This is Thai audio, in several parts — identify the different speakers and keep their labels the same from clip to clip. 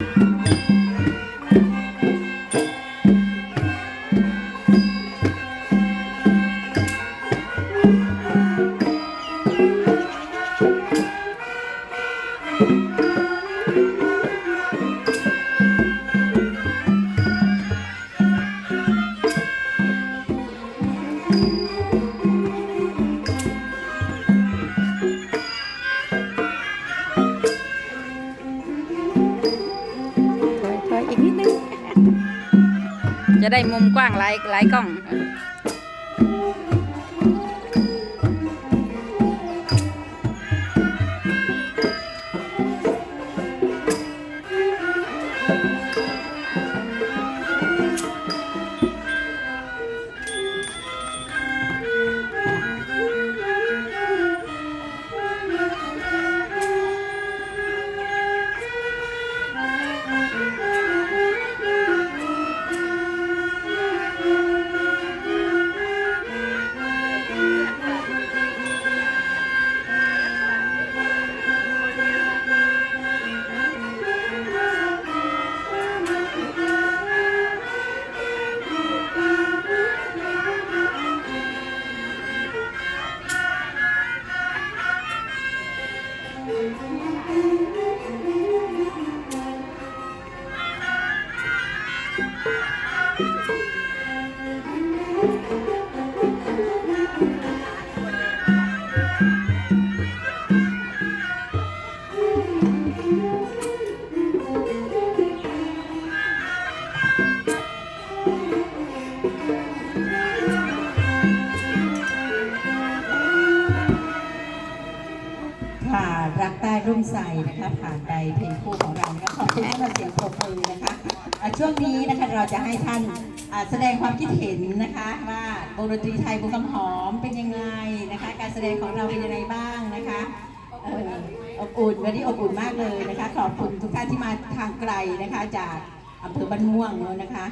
Speaker 1: ถ จะได้มุมกว้างหลายหลายกล้อง
Speaker 2: ค่ะรักใต้ร่มใสนะคะผ่านไปเพลงคู่ของเรานะคะขอบคุณท่านมาเสียงปรบมือนะคะอะช่วงนี้นะคะเราจะให้ท่าน แสดงความคิดเห็นนะคะว่าวงดนตรีไทยวงคำหอมเป็นยังไงนะคะ การแสดงของเราเป็นยังไงบ้างนะคะอบอุ่นวันนี้อบอุ่นมากเลยนะคะ ขอบคุณทุกท่านที่มาทางไกลนะคะจากอำเภอบ้านม่วงเนะนะคะ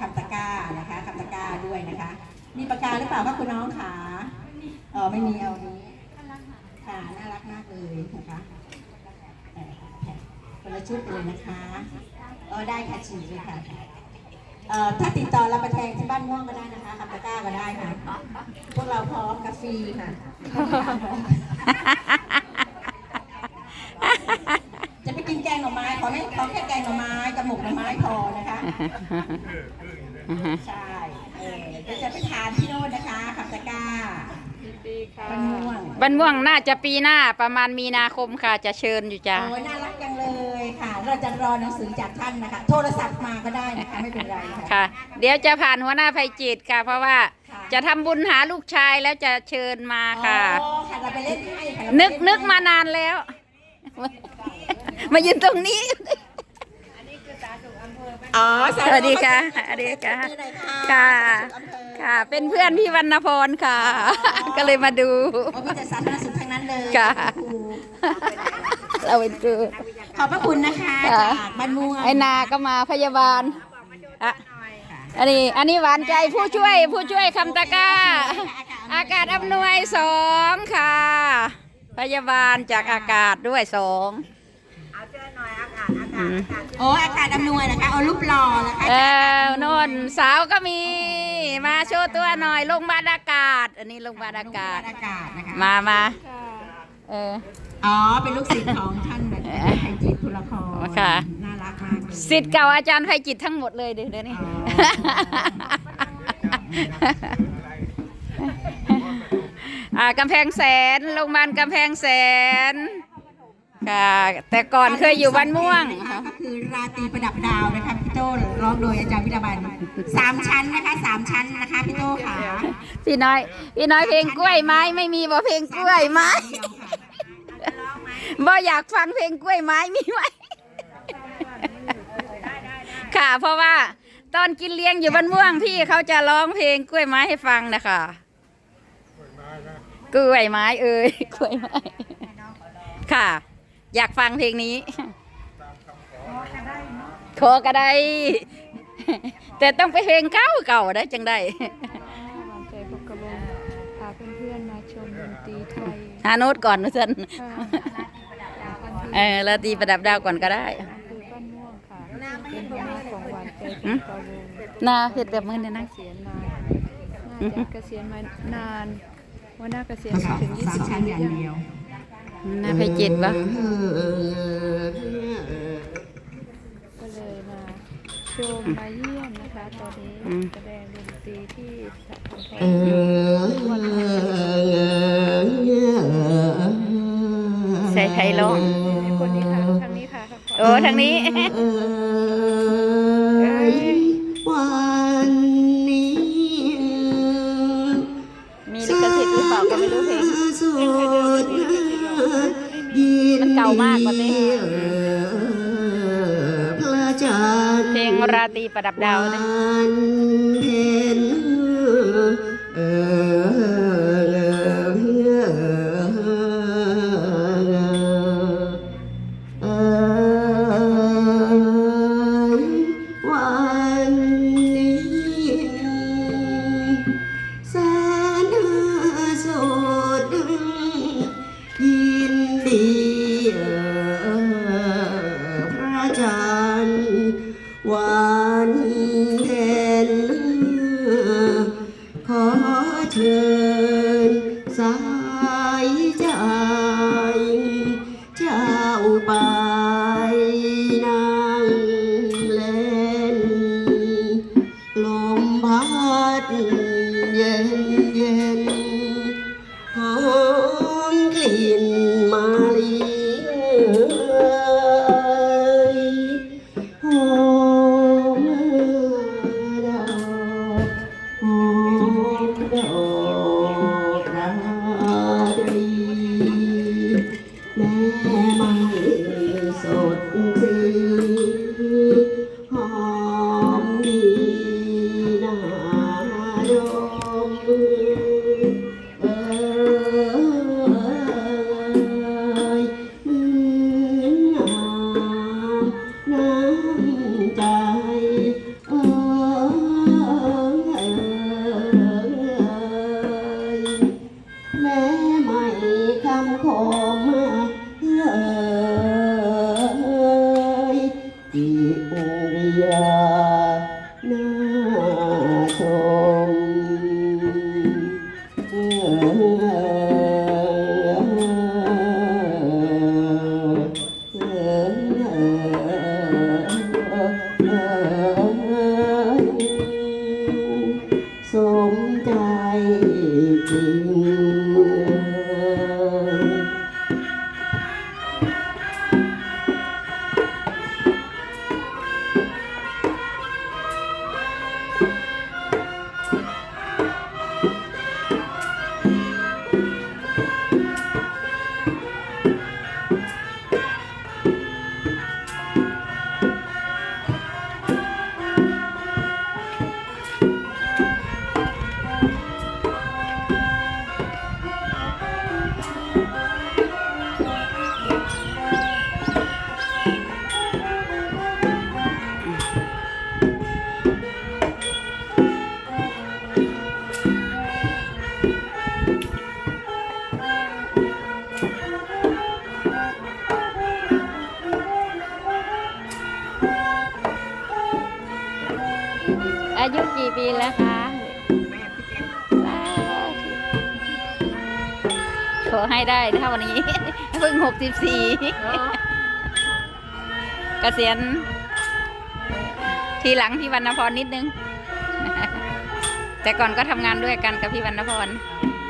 Speaker 2: คำตะก้านะคะคำตะก้าด้วยนะคะ มีปากกาหรือเปล่าคะคุณน้องขาเออไม่มีเอานี้ค่ะน่ารักมากเลยนะคะคนละชุดเลยนะคะเออได้ค่ะฉีดเลยค่ะ เอ่อถ้าติดต่อรับประแทงที่บ้านม่วงก็ได้นะคะคำตะกร้าก็ได้ค่ะ พวกเราพร้อมกาแฟรีค่ะ จะไปกินแกงหน่อไม้ขอไม่ขอแค่แกงหน่อไม้กับหมกหน่อไม้พอนะคะ ใช่เออเดี๋ยวจะไปทานที่โน่นนะคะคำตะกร้าบ้านม่วง
Speaker 1: บันม่วงน่าจะปีหน้าประมาณมีนาคมค่ะจะเชิญอยู่จ้า
Speaker 2: โอ้ยน่ารักจังเลย ค่ะ เราจะรอหนังสือจากท่านนะคะ โทรศัพท์มาก็ได้นะคะไม่เป็นไรค่ะ
Speaker 1: ค่ะ เดี๋ยวจะผ่านหัวหน้าภัยจิตค่ะ เพราะว่า
Speaker 2: ค่ะ
Speaker 1: จะทำบุญหาลูกชายแล้วจะเชิญมาค่ะ
Speaker 2: อ๋อค่ะเราไปเล่นให้ค่ะ
Speaker 1: นึกนึกมานานแล้ว มายืนตรงนี้
Speaker 2: อ๋อ
Speaker 1: สวัสดีค่ะสวัสดีค่ะ ค่ะ ค่ะ เป็นเพื่อนพี่วรรณพรค่ะ ก็เลยมาดู
Speaker 2: โอ้มีแต่สาธารณสุขทั้งนั้นเลย
Speaker 1: ค่ะ
Speaker 2: ครู
Speaker 1: เราเป็นครู
Speaker 2: ขอบพระคุณนะคะ
Speaker 1: ค่ะ
Speaker 2: จากบ้านม่วง
Speaker 1: ไอนาก็มาพยาบาลอะอันนี้อันนี้หวานใจผู้ช่วยผู้ช่วยคำตะกร้า อากาศอำนวยสองค่ะ พยาบาลจากอากาศด้วยสองอืม
Speaker 2: โอ้อากาศอำนวยนะคะเอารูปหล่อนะคะ
Speaker 1: เออนนสาวก็มี มาโชว์ตัวหน่อยโรงพยาบาลอากาศ อันนี้โรงพยาบาลอากาศ
Speaker 2: อากาศนะคะ
Speaker 1: มามาเออ
Speaker 2: อ๋อเป็นลูกศิษย์ของท่านแบบไทยจิตพุล คร
Speaker 1: ค่ะ
Speaker 2: น่ารักมากเลย
Speaker 1: สิทธิ์เก่าอาจารย์ไพจิตทั้งหมดเลยเดี๋ยวเดี๋ยวนี้
Speaker 2: อ๋อ
Speaker 1: อ่ากำแพงแสนโรงพยาบาลกำแพงแสนค่ะแต่ก่อนเคยอยู่บ้านม่วง
Speaker 2: นะคะก็คือราตรีประดับดาวนะคะพี่โต้ร้องโดยอาจารย์วิรบันสามชั้นนะคะสามชั้นนะคะพี่โต้ค่ะ
Speaker 1: พี่น้อย พี่น้อยเพลงกล้วยไม้ไม่มีบ่เพลงกล้วยไม้
Speaker 2: เดียวค่ะ
Speaker 1: บ่อยากฟังเพลงกล้วยไม้มีไหม ค่ะ เพราะว่าตอนกินเลี้ยงอยู่บ้านม่วงพี่เขาจะร้องเพลงกล้วยไม้ให้ฟังนะคะกล้วยไม้เอ้ยกล้วยไม้ค่ะ อยากฟังเพลงนี้ขอก็ได้แต่ต้องไปเพลงเก่าเก่าๆได้จังได้
Speaker 3: วางใจพบกับวงพาเพื่อนๆมาชมดนตรีไทย
Speaker 1: หาโน้ตก่อนนะท่าน
Speaker 3: ค่ะวันที่
Speaker 1: เออราตรีประดับดาวก่อนก็ได้
Speaker 3: คือบ้านม่วงค่ะ เป็นพ่อแม่ของ หวานใจ
Speaker 1: หื
Speaker 3: เพ
Speaker 1: ม
Speaker 3: ชรกาวง
Speaker 1: นาเฮ็ดแบบมือเนี่ยนะ
Speaker 3: เกษียณมาน่าจะเกษียณมานานว่าน่าเกษียณมาถึงยี่สิบปี
Speaker 1: นาไปเจ็ดวะ
Speaker 3: ก็เลยมาชมมาเยี่ยมนะคะ ตอนนี้แสดงดนตรีที่สะพานทอง
Speaker 1: ใส่ไทยร้อง
Speaker 3: คนนี้ค่ะทางนี้ค่ะทางขวา
Speaker 1: โอ้ทางนี้
Speaker 4: วัน
Speaker 1: สุ
Speaker 4: ด
Speaker 1: มันเก่ามากกว่านี้
Speaker 4: พระจันทร์
Speaker 1: เพลงราตรีประดับดาวเนี่ย
Speaker 4: วันเพ็ญเอ่ย เชิญสายใจ
Speaker 1: อ่ ให้ได้เท่านี้เพิ่งหกสิบสี่เกษียณทีหลังพี่วรรณพรนิดนึง แต่ก่อนก็ทำงานด้วยกันกับพี่วรรณพร
Speaker 4: อ